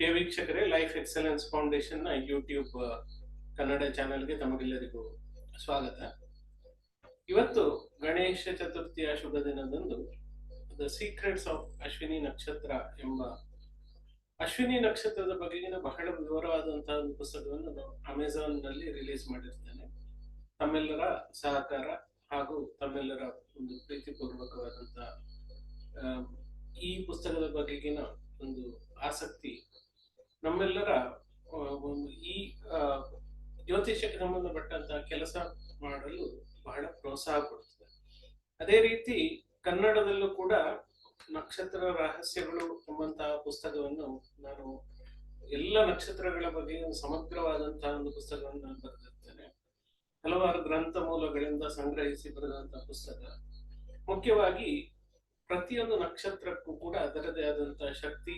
ಪ್ರಿಯ ವೀಕ್ಷಕರೇ life excellence ಫೌಂಡೇಶನ್ನ YouTube Kannada ಚಾನೆಲ್ಗೆ ತಮಗೆಲ್ಲರಿಗೂ ಸ್ವಾಗತ. ಇವತ್ತು ಗಣೇಶ ಚತುರ್ಥಿಯ ಶುಭ ದಿನದಂದು ದ ಸೀಕ್ರೆಟ್ಸ್ ಆಫ್ ಅಶ್ವಿನಿ ನಕ್ಷತ್ರ ಎಂಬ ಅಶ್ವಿನಿ ನಕ್ಷತ್ರದ ಬಗೆಗಿನ ಬಹಳ ವಿವರವಾದಂತಹ ಒಂದು ಪುಸ್ತಕವನ್ನು ನಾನು ಅಮೆಝಾನ್ನಲ್ಲಿ ರಿಲೀಸ್ ಮಾಡಿರ್ತೇನೆ. ತಮ್ಮೆಲ್ಲರ ಸಹಕಾರ ಹಾಗೂ ತಮ್ಮೆಲ್ಲರ ಒಂದು ಪ್ರೀತಿಪೂರ್ವಕವಾದಂತಹ ಈ ಪುಸ್ತಕದ ಬಗೆಗಿನ ಒಂದು ಆಸಕ್ತಿ ನಮ್ಮೆಲ್ಲರ ಒಂದು ಈ ಜ್ಯೋತಿಷಕ್ಕೆ ಸಂಬಂಧಪಟ್ಟಂತಹ ಕೆಲಸ ಮಾಡಲು ಬಹಳ ಪ್ರೋತ್ಸಾಹ ಕೊಡ್ತದೆ. ಅದೇ ರೀತಿ ಕನ್ನಡದಲ್ಲೂ ಕೂಡ ನಕ್ಷತ್ರ ರಹಸ್ಯಗಳು ಎಂಬಂತಹ ಪುಸ್ತಕವನ್ನು ನಾನು ಎಲ್ಲ ನಕ್ಷತ್ರಗಳ ಬಗ್ಗೆ ಸಮಗ್ರವಾದಂತಹ ಒಂದು ಪುಸ್ತಕವನ್ನು ನಾನು ಬರೆದಿರ್ತೇನೆ. ಹಲವಾರು ಗ್ರಂಥ ಮೂಲಗಳಿಂದ ಸಂಗ್ರಹಿಸಿ ಬರೆದಂತಹ ಪುಸ್ತಕ. ಮುಖ್ಯವಾಗಿ ಪ್ರತಿಯೊಂದು ನಕ್ಷತ್ರಕ್ಕೂ ಕೂಡ ಅದರದೇ ಆದಂತಹ ಶಕ್ತಿ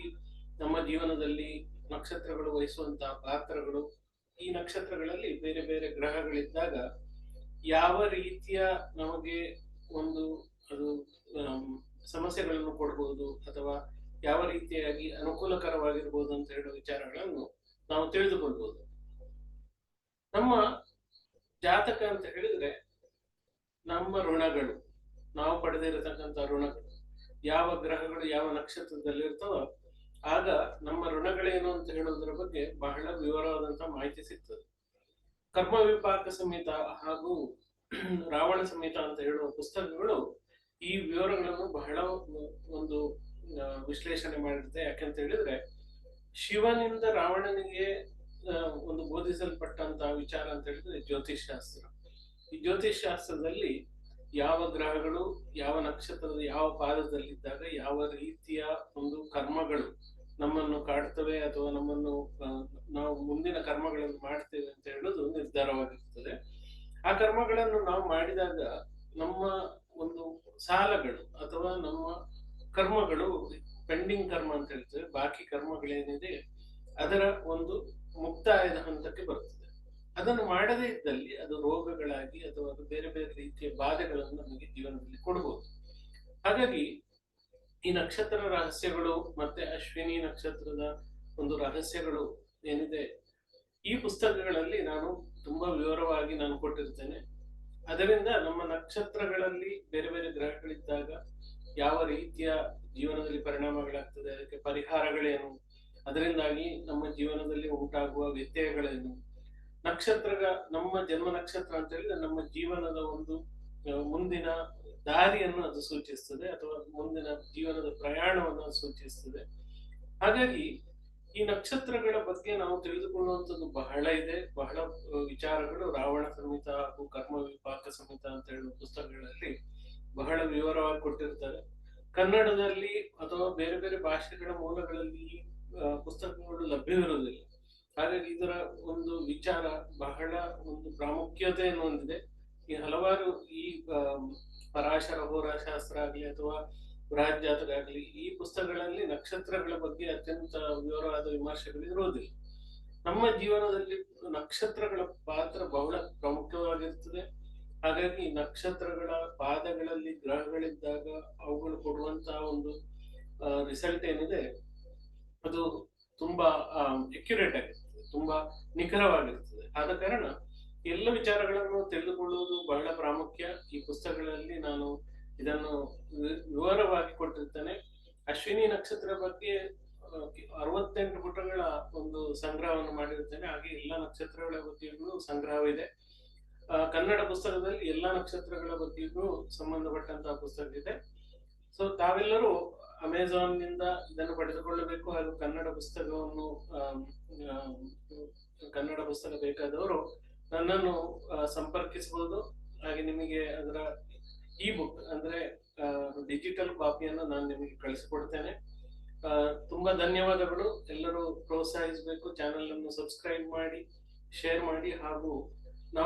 ನಮ್ಮ ಜೀವನದಲ್ಲಿ ನಕ್ಷತ್ರಗಳು ವಹಿಸುವಂತಹ ಪಾತ್ರಗಳು ಈ ನಕ್ಷತ್ರಗಳಲ್ಲಿ ಬೇರೆ ಬೇರೆ ಗ್ರಹಗಳಿದ್ದಾಗ ಯಾವ ರೀತಿಯ ನಮಗೆ ಒಂದು ಅದು ಸಮಸ್ಯೆಗಳನ್ನು ಕೊಡಬಹುದು ಅಥವಾ ಯಾವ ರೀತಿಯಾಗಿ ಅನುಕೂಲಕರವಾಗಿರ್ಬೋದು ಅಂತ ಹೇಳುವ ವಿಚಾರಗಳನ್ನು ನಾವು ತಿಳಿದುಕೊಳ್ಬಹುದು ನಮ್ಮ ಜಾತಕ ಅಂತ ಹೇಳಿದ್ರೆ ನಮ್ಮ ಋಣಗಳು, ನಾವು ಪಡೆದಿರತಕ್ಕಂಥ ಋಣಗಳು, ಯಾವ ಗ್ರಹಗಳು ಯಾವ ನಕ್ಷತ್ರದಲ್ಲಿರ್ತವೋ ಆಗ ಋಣಗಳೇನು ಅಂತ ಹೇಳೋದ್ರ ಬಗ್ಗೆ ಬಹಳ ವಿವರವಾದಂತಹ ಮಾಹಿತಿ ಸಿಗ್ತದೆ. ಕರ್ಮ ವಿಪಾಕ ಸಮೇತ ಹಾಗೂ ರಾವಣ ಸಮೇತ ಅಂತ ಹೇಳುವ ಪುಸ್ತಕಗಳು ಈ ವಿವರಗಳನ್ನು ಬಹಳ ಒಂದು ವಿಶ್ಲೇಷಣೆ ಮಾಡಿರುತ್ತೆ ಯಾಕೆಂತ ಹೇಳಿದ್ರೆ, ಶಿವನಿಂದ ರಾವಣನಿಗೆ ಒಂದು ಬೋಧಿಸಲ್ಪಟ್ಟಂತಹ ವಿಚಾರ ಅಂತ ಹೇಳಿದ್ರೆ ಜ್ಯೋತಿಷ್ ಶಾಸ್ತ್ರ. ಈ ಜ್ಯೋತಿಷ್ ಶಾಸ್ತ್ರದಲ್ಲಿ ಯಾವ ಗ್ರಹಗಳು, ಯಾವ ನಕ್ಷತ್ರದ, ಯಾವ ಪಾದದಲ್ಲಿದ್ದಾಗ ಯಾವ ರೀತಿಯ ಒಂದು ಕರ್ಮಗಳು ನಮ್ಮನ್ನು ಕಾಡ್ತವೆ ಅಥವಾ ನಮ್ಮನ್ನು ನಾವು ಮುಂದಿನ ಕರ್ಮಗಳನ್ನು ಮಾಡ್ತೇವೆ ಅಂತ ಹೇಳೋದು ನಿರ್ಧಾರವಾಗಿರ್ತದೆ. ಆ ಕರ್ಮಗಳನ್ನು ನಾವು ಮಾಡಿದಾಗ ನಮ್ಮ ಒಂದು ಸಾಲಗಳು ಅಥವಾ ನಮ್ಮ ಕರ್ಮಗಳು, ಪೆಂಡಿಂಗ್ ಕರ್ಮ ಅಂತ ಹೇಳ್ತೇವೆ, ಬಾಕಿ ಕರ್ಮಗಳೇನಿದೆ ಅದರ ಒಂದು ಮುಕ್ತಾಯದ ಹಂತಕ್ಕೆ ಬರ್ತದೆ ಅದನ್ನು ಮಾಡದೇ ಇದ್ದಲ್ಲಿ ಅದು ರೋಗಗಳಾಗಿ ಅಥವಾ ಅದು ಬೇರೆ ಬೇರೆ ರೀತಿಯ ಬಾಧೆಗಳನ್ನು ನಮಗೆ ಜೀವನದಲ್ಲಿ ಕೊಡಬಹುದು ಹಾಗಾಗಿ ಈ ನಕ್ಷತ್ರ ರಹಸ್ಯಗಳು ಮತ್ತೆ ಅಶ್ವಿನಿ ನಕ್ಷತ್ರದ ಒಂದು ರಹಸ್ಯಗಳು ಏನಿದೆ, ಈ ಪುಸ್ತಕಗಳಲ್ಲಿ ನಾನು ತುಂಬಾ ವಿವರವಾಗಿ ನಾನು ಕೊಟ್ಟಿರ್ತೇನೆ. ಅದರಿಂದ ನಮ್ಮ ನಕ್ಷತ್ರಗಳಲ್ಲಿ ಬೇರೆ ಬೇರೆ ಗ್ರಹಗಳಿದ್ದಾಗ ಯಾವ ರೀತಿಯ ಜೀವನದಲ್ಲಿ ಪರಿಣಾಮಗಳಾಗ್ತದೆ, ಅದಕ್ಕೆ ಪರಿಹಾರಗಳೇನು, ಅದರಿಂದಾಗಿ ನಮ್ಮ ಜೀವನದಲ್ಲಿ ಉಂಟಾಗುವ ವ್ಯತ್ಯಯಗಳೇನು. ನಕ್ಷತ್ರಗಳ ನಮ್ಮ ಜನ್ಮ ನಕ್ಷತ್ರ ಅಂತ ಹೇಳಿದ್ರೆ ನಮ್ಮ ಜೀವನದ ಒಂದು ಮುಂದಿನ ದಾರಿಯನ್ನು ಅದು ಸೂಚಿಸ್ತದೆ ಅಥವಾ ಮುಂದಿನ ಜೀವನದ ಪ್ರಯಾಣವನ್ನು ಸೂಚಿಸ್ತದೆ. ಹಾಗಾಗಿ ಈ ನಕ್ಷತ್ರಗಳ ಬಗ್ಗೆ ನಾವು ತಿಳಿದುಕೊಳ್ಳುವಂಥದ್ದು ಬಹಳ ಇದೆ. ಬಹಳ ವಿಚಾರಗಳು ರಾವಣ ಸಂಹಿತ ಹಾಗೂ ಕರ್ಮ ವಿಪಾಕ ಸಂಹಿತ ಅಂತ ಹೇಳುವ ಪುಸ್ತಕಗಳಲ್ಲಿ ಬಹಳ ವಿವರವಾಗಿ ಕೊಟ್ಟಿರ್ತಾರೆ ಕನ್ನಡದಲ್ಲಿ ಅಥವಾ ಬೇರೆ ಬೇರೆ ಭಾಷೆಗಳ ಮೂಲಗಳಲ್ಲಿ ಪುಸ್ತಕಗಳು ಲಭ್ಯವಿರುವುದಿಲ್ಲ. ಹಾಗಾಗಿ ಇದರ ಒಂದು ವಿಚಾರ ಬಹಳ ಒಂದು ಪ್ರಾಮುಖ್ಯತೆಯನ್ನು ಹೊಂದಿದೆ. ಈ ಹಲವಾರು ಈ ಪರಾಶರ, ಹೋರಾಶಾಸ್ತ್ರ ಆಗಲಿ ಅಥವಾ ಬೃಹಜ್ಜಾತಕ ಆಗಲಿ, ಈ ಪುಸ್ತಕಗಳಲ್ಲಿ ನಕ್ಷತ್ರಗಳ ಬಗ್ಗೆ ಅತ್ಯಂತ ವಿವರವಾದ ವಿಮರ್ಶೆಗಳು ಇರುವುದಿಲ್ಲ. ನಮ್ಮ ಜೀವನದಲ್ಲಿ ನಕ್ಷತ್ರಗಳ ಪಾತ್ರ ಬಹಳ ಪ್ರಮುಖವಾಗಿರ್ತದೆ ಹಾಗಾಗಿ ನಕ್ಷತ್ರಗಳ ಪಾದಗಳಲ್ಲಿ ಗ್ರಹಗಳಿದ್ದಾಗ ಅವುಗಳು ಕೊಡುವಂತಹ ಒಂದು ರಿಸಲ್ಟ್ ಏನಿದೆ, ಅದು ತುಂಬಾ ಅಕ್ಯುರೇಟ್ ಆಗಿರ್ತದೆ, ತುಂಬಾ ನಿಖರವಾಗಿರ್ತದೆ. ಆದ ಕಾರಣ ಎಲ್ಲ ವಿಚಾರಗಳನ್ನು ತಿಳಿದುಕೊಳ್ಳುವುದು ಬಹಳ ಪ್ರಾಮುಖ್ಯ. ಈ ಪುಸ್ತಕಗಳಲ್ಲಿ ನಾನು ಇದನ್ನು ವಿವರವಾಗಿ ಕೊಟ್ಟಿರ್ತೇನೆ. ಅಶ್ವಿನಿ ನಕ್ಷತ್ರ ಬಗ್ಗೆ ಅರವತ್ತೆಂಟು ಪುಟಗಳ ಒಂದು ಸಂಗ್ರಹವನ್ನು ಮಾಡಿರ್ತೇನೆ. ಹಾಗೆ ಎಲ್ಲ ನಕ್ಷತ್ರಗಳ ಬಗ್ಗೆಯೂ ಸಂಗ್ರಹವಿದೆ. ಕನ್ನಡ ಪುಸ್ತಕದಲ್ಲಿ ಎಲ್ಲ ನಕ್ಷತ್ರಗಳ ಬಗ್ಗೆಗೂ ಸಂಬಂಧಪಟ್ಟಂತಹ ಪುಸ್ತಕ ಇದೆ ಸೊ ತಾವೆಲ್ಲರೂ ಅಮೆಝಾನ್ನಿಂದ ಇದನ್ನು ಪಡೆದುಕೊಳ್ಳಬೇಕು ಹಾಗೂ ಕನ್ನಡ ಪುಸ್ತಕವನ್ನು ಕನ್ನಡ ಪುಸ್ತಕ ಬೇಕಾದವರು ನನ್ನನ್ನು ಸಂಪರ್ಕಿಸಬಹುದು. ಹಾಗೆ ನಿಮಗೆ ಅದರ ಇ ಬುಕ್ ಅಂದ್ರೆ ಡಿಜಿಟಲ್ ಕಾಪಿಯನ್ನು ನಾನು ನಿಮಗೆ ಕಳಿಸಿಕೊಡ್ತೇನೆ. ತುಂಬಾ ಧನ್ಯವಾದಗಳು. ಎಲ್ಲರೂ ಪ್ರೋತ್ಸಾಹಿಸಬೇಕು. ಚಾನೆಲ್ ಅನ್ನು ಸಬ್ಸ್ಕ್ರೈಬ್ ಮಾಡಿ ಶೇರ್ ಮಾಡಿ ಹಾಗೂ